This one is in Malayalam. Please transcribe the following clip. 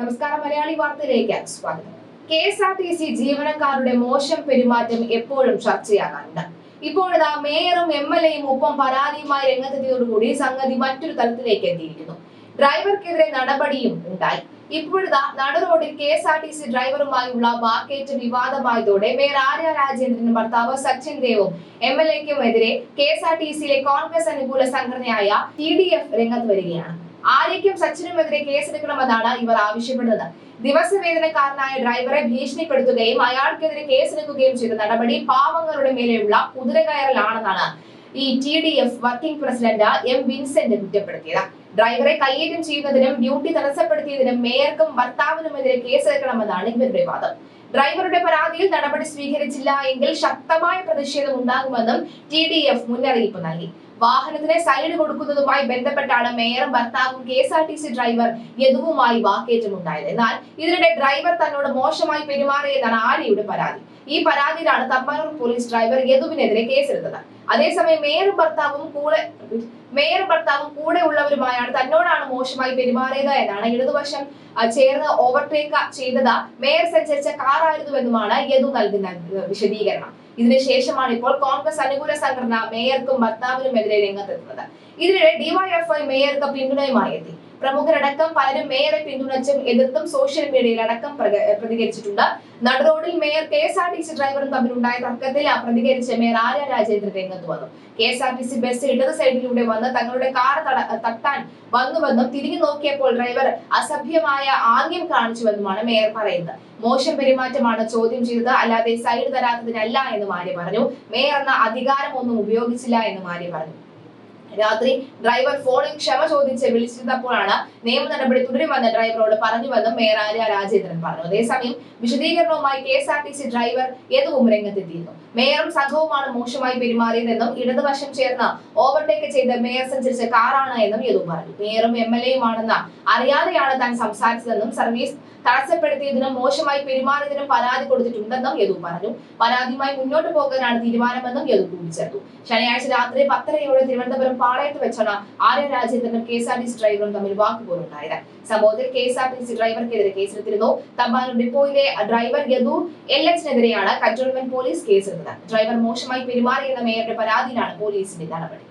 നമസ്കാരം. മലയാളി വാർത്തയിലേക്ക് സ്വാഗതം. K S R T C ജീവനക്കാരുടെ മോശം പെരുമാറ്റം എപ്പോഴും ചർച്ചയാകാറുണ്ട്. ഇപ്പോഴിതാ മേയറും എം എൽ എയും ഒപ്പം പരാതിയുമായി രംഗത്തെത്തിയതോടുകൂടി സംഗതി മറ്റൊരു തലത്തിലേക്ക് എത്തിയിരിക്കുന്നു. ഡ്രൈവർക്കെതിരെ നടപടിയും ഉണ്ടായി. ഇപ്പോഴിതാ നട റോഡിൽ K S R T C ഡ്രൈവറുമായുള്ള വാക്കേറ്റ് വിവാദമായതോടെ മേയർ ആര്യ രാജേന്ദ്രനും ഭർത്താവ് സച്ചിൻ ദേവും എം എൽ എക്കുമെതിരെ കെ എസ് ആർ ടി സിയിലെ കോൺഗ്രസ് അനുകൂല സംഘടനയായ ടി ഡി എഫ് രംഗത്ത് വരികയാണ്. ആര്യയ്ക്കും സച്ചിനുമെതിരെ കേസെടുക്കണമെന്നാണ് ഇവർ ആവശ്യപ്പെടുന്നത് ദിവസവേതനക്കാരനായ ഡ്രൈവറെ ഭീഷണിപ്പെടുത്തുകയും അയാൾക്കെതിരെ കേസെടുക്കുകയും ചെയ്ത നടപടി പാവങ്ങളുടെ മേലെയുള്ള കുതിരകയറലാണെന്നാണ് ഈ T D F working president M Vincent കുറ്റപ്പെടുത്തിയത്. ഡ്രൈവറെ കയ്യേറ്റം ചെയ്യുന്നതിനും ഡ്യൂട്ടി തടസ്സപ്പെടുത്തിയതിനും മേയർക്കും ഭർത്താവിനുമെതിരെ കേസെടുക്കണമെന്നാണ് ഇവരുടെ വാദം. ഡ്രൈവറുടെ പരാതിയിൽ നടപടി സ്വീകരിച്ചില്ല എങ്കിൽ ശക്തമായ പ്രതിഷേധം ഉണ്ടാകുമെന്നും ടി ഡി എഫ് മുന്നറിയിപ്പ് നൽകി. വാഹനത്തിന് സൈഡ് കൊടുക്കുന്നതുമായി ബന്ധപ്പെട്ടാണ് മേയറും ഭർത്താവും K S R T C driver യദുവുമായി വാക്കേറ്റമുണ്ടായത്. എന്നാൽ ഇതിനിടെ ഡ്രൈവർ തന്നോട് മോശമായി പെരുമാറിയെന്നാണ് ആര്യയുടെ പരാതി. ഈ പരാതിയിലാണ് തമ്പാനൂർ പോലീസ് ഡ്രൈവർ യദുവിനെതിരെ കേസെടുത്തത്. അതേസമയം മേയറും ഭർത്താവും കൂടെ മേയറും ഭർത്താവും കൂടെ ഉള്ളവരുമായാണ് തന്നോടാണ് മോശമായി പെരുമാറിയത് എന്നാണ് ഇടതുവശം ആ, ചേർന്ന് ഓവർടേക്ക് ചെയ്തത്. മേയർ സഞ്ചരിച്ച കാറായിരുന്നുവെന്നുമാണ് യദു നൽകുന്ന വിശദീകരണം. ഇതിനുശേഷമാണ് ഇപ്പോൾ കോൺഗ്രസ് അനുകൂല സംഘടന മേയർക്കും ഭർത്താവിനുമെതിരെ രംഗത്തെത്തുന്നത്. ഇതിനിടെ ഡിവൈഎഫ്ഐ മേയർക്ക് പിന്തുണയുമായി എത്തി. പ്രമുഖരടക്കം പലരും മേയറെ പിന്തുണച്ചും എതിർത്തും സോഷ്യൽ മീഡിയയിൽ അടക്കം പ്രതികരിച്ചിട്ടുണ്ട്. നടുറോഡിൽ mayor K S R T C ഡ്രൈവറും തമ്മിലുണ്ടായ തർക്കത്തിൽ പ്രതികരിച്ച മേയർ ആര്യ രാജേന്ദ്രൻ രംഗത്ത് വന്നു. K S R T C bus ഇടത് സൈഡിലൂടെ വന്ന് തങ്ങളുടെ കാർ തട്ടാൻ വന്നുവെന്നും തിരിഞ്ഞു നോക്കിയപ്പോൾ ഡ്രൈവർ അസഭ്യമായ ആംഗ്യം കാണിച്ചുവെന്നുമാണ് മേയർ പറയുന്നത്. മോശം പെരുമാറ്റമാണ് ചോദ്യം ചെയ്തത്. അല്ലാതെ സൈഡ് തരാത്തതിനല്ല എന്ന് ആര്യ പറഞ്ഞു. മേയർ എന്ന അധികാരമൊന്നും ഉപയോഗിച്ചില്ല എന്ന് ആര്യ പറഞ്ഞു. രാത്രി ഡ്രൈവർ ഫോണിൽ ക്ഷമ ചോദിച്ച് വിളിച്ചിരുന്നപ്പോഴാണ് നിയമ നടപടി തുടരുമെന്ന് ഡ്രൈവറോട് പറഞ്ഞുവെന്നും മേയർ ആര്യ രാജേന്ദ്രൻ പറഞ്ഞു. അതേസമയം വിശദീകരണവുമായി K S R T C driver യദുവും രംഗത്തെത്തിയിരുന്നു. മേയറും സംഘവുമാണ് മോശമായി പെരുമാറിയതെന്നും ഇടതുവശം ചേർന്ന് ഓവർടേക്ക് ചെയ്ത് മേയർ സഞ്ചരിച്ച കാറാണ് എന്നും യദു പറഞ്ഞു. മേയറും എം എൽ എയുമാണെന്ന് അറിയാതെയാണ് താൻ സംസാരിച്ചതെന്നും സർവീസ് തടസ്സപ്പെടുത്തിയതിനും മോശമായി പെരുമാറിയതിനും പരാതി കൊടുത്തിട്ടുണ്ടെന്നും യദു പറഞ്ഞു. പരാതിയുമായി മുന്നോട്ട് പോകാനാണ് തീരുമാനമെന്നും യദു കൂട്ടിച്ചേർത്തു. ശനിയാഴ്ച രാത്രി പത്തരയോടെ തിരുവനന്തപുരം പാളയത്ത് വെച്ചാണ് Arya രാജേന്ദ്രനും K S R T C ഡ്രൈവറും തമ്മിൽ വാക്കുപോലുണ്ടായത് സംഭവത്തിൽ K S R T C ഡ്രൈവർക്കെതിരെ കേസെടുത്തിരുന്നു. തമ്പാനൂർ ഡിപ്പോയിലെ ഡ്രൈവർ യദു എൽ എച്ചിനെതിരെയാണ് കന്റോൺമെന്റ് പോലീസ് കേസെടുത്തത്. ഡ്രൈവർ മോശമായി പെരുമാറിയെന്ന മേയറുടെ പരാതിയിലാണ് പോലീസിന്റെ നടപടി.